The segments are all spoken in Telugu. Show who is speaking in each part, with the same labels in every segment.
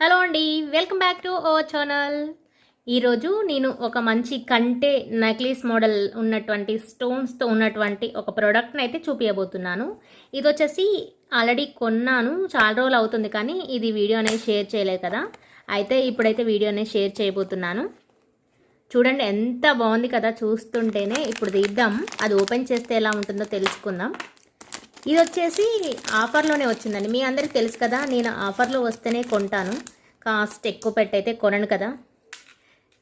Speaker 1: హలో అండి welcome back to our channel. ఈరోజు నేను ఒక మంచి కంటే నెక్లెస్ మోడల్ ఉన్నటువంటి స్టోన్స్తో ఉన్నటువంటి ఒక ప్రోడక్ట్ని అయితే చూపించబోతున్నాను ఇది వచ్చేసి ఆల్రెడీ కొన్నాను చాలా రోజులు అవుతుంది కానీ ఇది వీడియో అనేది షేర్ చేయలేదు కదా. అయితే ఇప్పుడైతే వీడియో అనేది షేర్ చేయబోతున్నాను. చూడండి ఎంత బాగుంది కదా చూస్తుంటేనే. ఇప్పుడు తీద్దాం అది ఓపెన్ చేస్తే ఎలా ఉంటుందో తెలుసుకుందాం. ఇది వచ్చేసి ఆఫర్లోనే వచ్చిందండి. మీ అందరికి తెలుసు కదా నేను ఆఫర్లో వస్తేనే కొంటాను. కాస్ట్ ఎక్కువ పెట్టయితే కొనను కదా.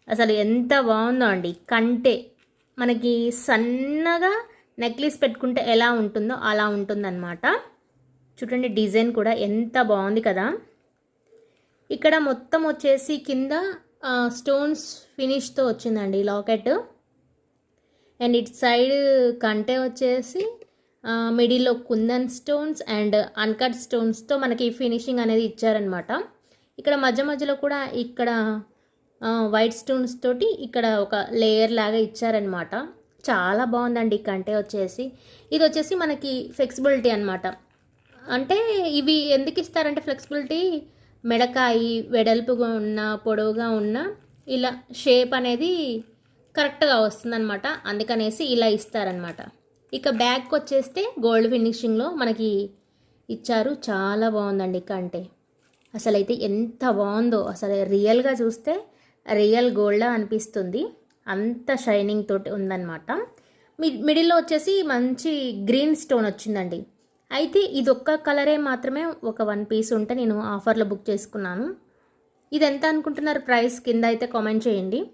Speaker 1: అసలు ఎంత బాగుందో అండి. కంటే మనకి సన్నగా నెక్లెస్ పెట్టుకుంటే ఎలా ఉంటుందో అలా ఉంటుందన్నమాట. చూడండి డిజైన్ కూడా ఎంత బాగుంది కదా. ఇక్కడ మొత్తం వచ్చేసి కింద స్టోన్స్ ఫినిష్తో వచ్చిందండి లాకెట్. అండ్ ఇటు సైడ్ కంటే వచ్చేసి మిడిల్లో కుందన్ స్టోన్స్ అండ్ అన్కట్ స్టోన్స్తో మనకి ఫినిషింగ్ అనేది ఇచ్చారనమాట ఇక్కడ మధ్య మధ్యలో కూడా ఇక్కడ వైట్ స్టోన్స్ తోటి ఇక్కడ ఒక లేయర్ లాగా ఇచ్చారనమాట చాలా బాగుందండి కంటే వచ్చేసి. ఇది వచ్చేసి మనకి ఫ్లెక్సిబిలిటీ అనమాట అంటే ఇవి ఎందుకు ఇస్తారంటే ఫ్లెక్సిబిలిటీ? మెడకాయి వెడల్పుగా ఉన్న పొడవుగా ఉన్న ఇలా షేప్ అనేది కరెక్ట్గా వస్తుందన్నమాట. అందుకనేసి ఇలా ఇస్తారనమాట ఇక బ్యాగ్కి వచ్చేస్తే గోల్డ్ ఫినిషింగ్లో మనకి ఇచ్చారు. చాలా బాగుందండి ఇక అంటే. అసలైతే ఎంత బాగుందో. అసలు రియల్గా చూస్తే రియల్ గోల్డ్ అనిపిస్తుంది. అంత షైనింగ్ తోటి ఉందన్నమాట. మిడ్ మిడిల్లో వచ్చేసి మంచి గ్రీన్ స్టోన్ వచ్చిందండి. అయితే ఇది ఒక్క కలరే మాత్రమే ఒక వన్ పీస్ ఉంటే నేను ఆఫర్లో బుక్ చేసుకున్నాను. ఇది ఎంత అనుకుంటున్నారు? ప్రైస్ కింద అయితే కామెంట్ చేయండి.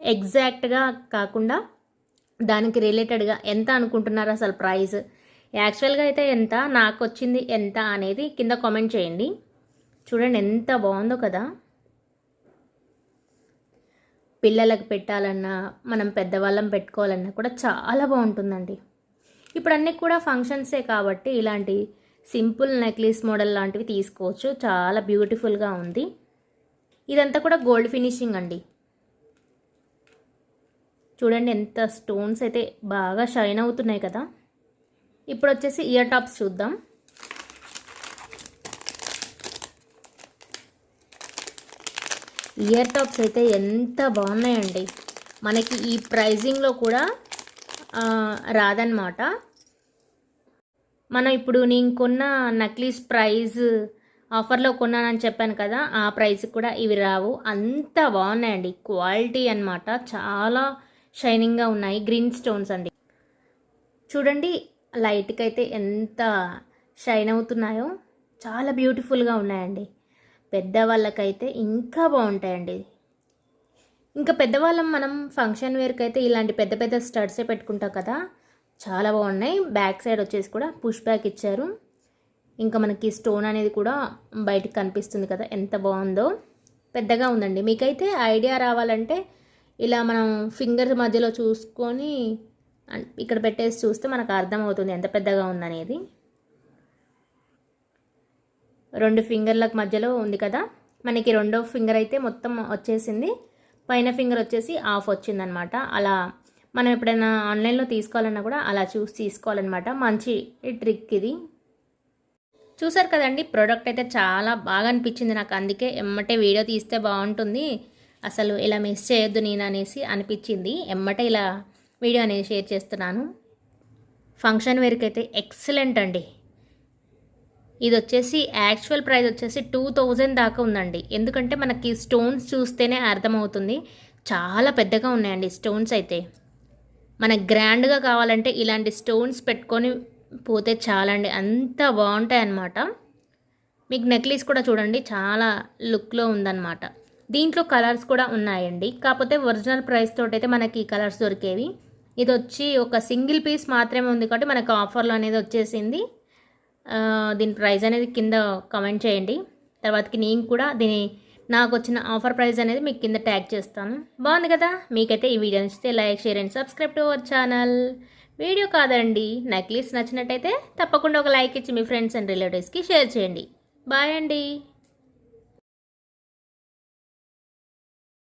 Speaker 1: ఎగ్జాక్ట్గా కాకుండా దానికి రిలేటెడ్గా ఎంత అనుకుంటున్నారు అసలు ప్రైస్? యాక్చువల్గా అయితే ఎంత నాకు వచ్చింది ఎంత అనేది కింద కామెంట్ చేయండి. చూడండి ఎంత బాగుందో కదా. పిల్లలకు పెట్టాలన్నా మనం పెద్దవాళ్ళం పెట్టుకోవాలన్నా కూడా చాలా బాగుంటుందండి. ఇప్పుడు అన్నీ కూడా ఫంక్షన్సే కాబట్టి ఇలాంటి సింపుల్ నెక్లెస్ మోడల్ లాంటివి తీసుకోవచ్చు. చాలా బ్యూటిఫుల్గా ఉంది. ఇదంతా కూడా గోల్డ్ ఫినిషింగ్ అండి. చూడండి ఎంత స్టోన్స్ అయితే బాగా షైన్ అవుతున్నాయి కదా. ఇప్పుడు వచ్చేసి ఇయర్ టాప్స్ చూద్దాం. ఇయర్ టాప్స్ అయితే ఎంత బాగున్నాయండి. మనకి ఈ ప్రైజింగ్లో కూడా రాదనమాట మనం ఇప్పుడు నేను కొన్న నక్లీస్ ప్రైజ్ ఆఫర్లో కొన్నానని చెప్పాను కదా ఆ ప్రైస్ కూడా ఇవి రావు. అంత బాగున్నాయండి. క్వాలిటీ అనమాట చాలా షైనింగ్గా ఉన్నాయి. గ్రీన్ స్టోన్స్ అండి. చూడండి లైట్కి అయితే ఎంత షైన్ అవుతున్నాయో. చాలా బ్యూటిఫుల్గా ఉన్నాయండి. పెద్దవాళ్ళకైతే ఇంకా బాగుంటాయండి. ఇంకా పెద్దవాళ్ళం మనం ఫంక్షన్ వేర్కి అయితే ఇలాంటి పెద్ద పెద్ద స్టడ్సే పెట్టుకుంటాం కదా. చాలా బాగున్నాయి. బ్యాక్ సైడ్ వచ్చేసి కూడా పుష్ బ్యాక్ ఇచ్చారు. ఇంకా మనకి స్టోన్ అనేది కూడా బయటకు కనిపిస్తుంది కదా ఎంత బాగుందో. పెద్దగా ఉందండి. మీకైతే ఐడియా రావాలంటే ఇలా మనం ఫింగర్ మధ్యలో చూసుకొని ఇక్కడ పెట్టేసి చూస్తే మనకు అర్థమవుతుంది ఎంత పెద్దగా ఉందనేది. రెండు ఫింగర్లకు మధ్యలో ఉంది కదా. మనకి రెండో ఫింగర్ అయితే మొత్తం వచ్చేసింది. పైన ఫింగర్ వచ్చేసి ఆఫ్ వచ్చిందనమాట. అలా మనం ఎప్పుడైనా ఆన్లైన్లో తీసుకోవాలన్నా కూడా అలా చూసి తీసుకోవాలన్నమాట. మంచి ట్రిక్ ఇది. చూసారు కదండి ప్రోడక్ట్ అయితే చాలా బాగా అనిపించింది నాకు. అందుకే ఎమ్మటే వీడియో తీస్తే బాగుంటుంది. అసలు ఇలా మిస్ చేయొద్దు నేను అనేసి అనిపించింది. ఎమ్మట ఇలా వీడియో అనేది షేర్ చేస్తున్నాను. ఫంక్షన్ వేర్కి అయితే ఎక్సలెంట్ అండి. ఇది వచ్చేసి యాక్చువల్ ప్రైస్ వచ్చేసి టూ థౌజండ్ దాకా ఉందండి. ఎందుకంటే మనకి స్టోన్స్ చూస్తేనే అర్థమవుతుంది. చాలా పెద్దగా ఉన్నాయండి స్టోన్స్ అయితే. మనకు గ్రాండ్గా కావాలంటే ఇలాంటి స్టోన్స్ పెట్టుకొని పోతే చాలండి. అంత బాగుంటాయి అన్నమాట మీకు నెక్లెస్ కూడా చూడండి చాలా లుక్లో ఉందన్నమాట. దీంట్లో కలర్స్ కూడా ఉన్నాయండి. కాకపోతే ఒరిజినల్ ప్రైస్ తోటైతే మనకి కలర్స్ దొరికేవి. ఇది వచ్చి ఒక సింగిల్ పీస్ మాత్రమే ఉంది కాబట్టి మనకు ఆఫర్లో అనేది వచ్చేసింది. దీని ప్రైస్ అనేది కింద కమెంట్ చేయండి. తర్వాతకి నేను కూడా దీని నాకు వచ్చిన ఆఫర్ ప్రైస్ అనేది మీకు కింద ట్యాగ్ చేస్తాను. బాగుంది కదా? మీకైతే ఈ వీడియో నచ్చితే like share and subscribe to our channel. Video కాదండి నెక్లెస్ నచ్చినట్టయితే తప్పకుండా ఒక లైక్ ఇచ్చి మీ ఫ్రెండ్స్ అండ్ రిలేటివ్స్కి షేర్ చేయండి. బాయ్ అండి.